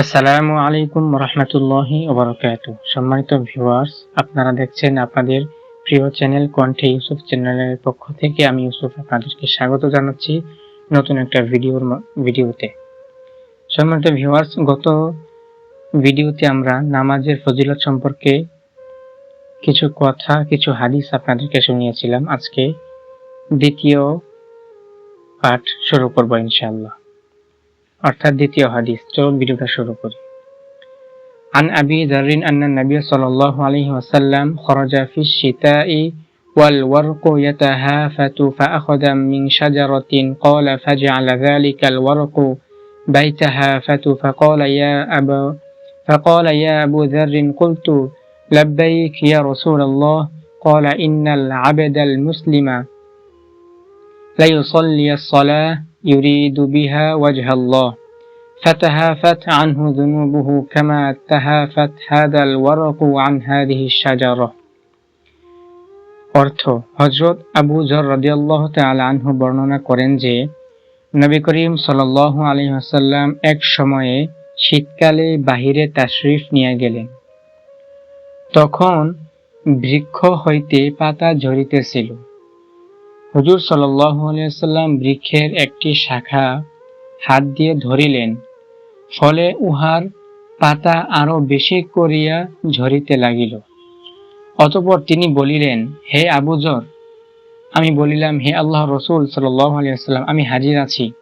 আসসালামু আলাইকুম রহমতুল্লাহি ওবরাকাত সম্মানিত ভিউয়ার্স, আপনারা দেখছেন আপনাদের প্রিয় চ্যানেল কণ্ঠে ইউসুফ চ্যানেলের পক্ষ থেকে আমি ইউসুফ আপনাদেরকে স্বাগত জানাচ্ছি নতুন একটা ভিডিওর ভিডিওতে। সম্মানিত ভিউয়ার্স, গত ভিডিওতে আমরা নামাজের ফজিলত সম্পর্কে কিছু কথা, কিছু হাদিস আপনাদেরকে শুনিয়েছিলাম। আজকে দ্বিতীয় পাঠ শুরু করব ইনশাআল্লাহ। অর্থাৎ দ্বিতীয় হাদিস চলুন ভিডিওটা শুরু করি عن أبي ذر أن النبي صلى الله عليه وسلم خرج في الشتاء والورق يتهافت فأخذ من شجرة قال فجعل ذلك الورق بيتهافت فقال يا أبا فقال يا أبو ذر قلت لبيك يا رسول الله قال إن العبد المسلم ليصلي الصلاة يريد بها وجه الله فتهافت عنه ذنوبه كما تهافت هذا الورق عن هذه الشجرة অর্থ হজরত আবু জর রদিয়াল্লাহ তাআলা আনহু বর্ণনা করেন যে নবী করিম সাল্লাল্লাহু আলাইহি ওয়াসাল্লাম এক সময়ে শীতকালে বাহিরে তাশরিফ নিয়ে গেলেন তখন বৃক্ষ হইতে পাতা ঝরিতেছিল হুজুর আলাইহি বৃক্ষের একটি শাখা হাত দিয়ে ধরিলেন। ফলে উহার পাতা আরও বেশি করিয়া ঝরিতে লাগিল। অতঃপর তিনি বলিলেন, হে আবুজর আমি বলিলাম, হে আল্লাহ রসুল আলিয়াল্লাম আমি হাজির আছি।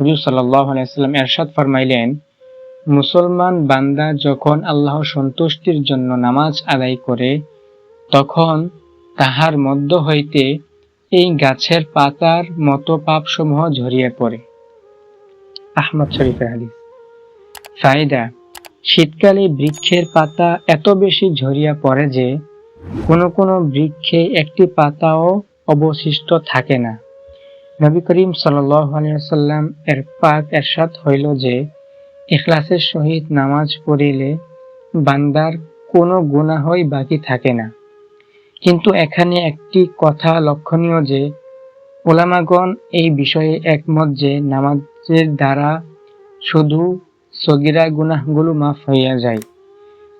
হুজুর আলিয়াল্লাম এরশাদ ফরমাইলেন, মুসলমান বান্দা যখন আল্লাহ সন্তুষ্টির জন্য নামাজ আদায় করে, তখন তাহার মধ্য হইতে এই গাছের পাতার মতো পাপসমূহ ঝরিয়ে পড়ে। আহমদ শরীফের হাদিস। ফায়দা, শীতকালে বৃক্ষের পাতা এত বেশি ঝরিয়া পড়ে যে কোনো কোনো বৃক্ষে একটি পাতাও অবশিষ্ট থাকে না। নবী করিম সাল্লাম এর পাক এরশাদ হইল যে, ইখলাসের সহিত নামাজ পড়িলে বান্দার কোনো গুনাহই বাকি থাকে না। কিন্তু এখানে একটি কথা লক্ষণীয় যে, ওলামাগণ এই বিষয়ে একমত যে, নামাজের দ্বারা শুধু সগিরা গুনাহগুলো মাফ হইয়া যায়।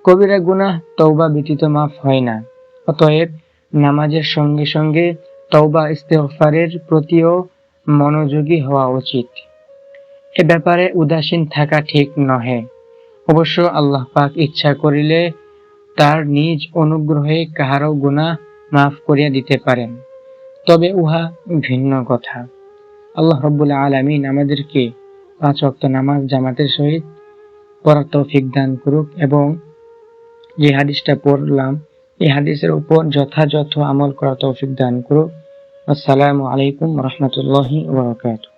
কবিরা গুনাহ তওবা ব্যতীত মাফ হয় না। অতএব নামাজের সঙ্গে সঙ্গে তওবা ইস্তেগফারের প্রতিও মনোযোগী হওয়া উচিত। এ ব্যাপারে উদাসীন থাকা ঠিক নহে। অবশ্য আল্লাহ পাক ইচ্ছা করিলে তার নিজ অনুগ্রহে কাহারও গুনাহ মাফ করিয়া দিতে পারেন। তবে উহা ভিন্ন কথা। আল্লাহ রব্বুল আলামিন আমাদেরকে পাঁচ ওয়াক্ত নামাজ জামাতের সহিত পড়ার তৌফিক দান করুক এবং যে হাদিসটা পড়লাম, এই হাদিসের উপর যথাযথ আমল করার তৌফিক দান করুক। আসসালামু আলাইকুম রহমতুল্লাহি ওবরাকাতুহ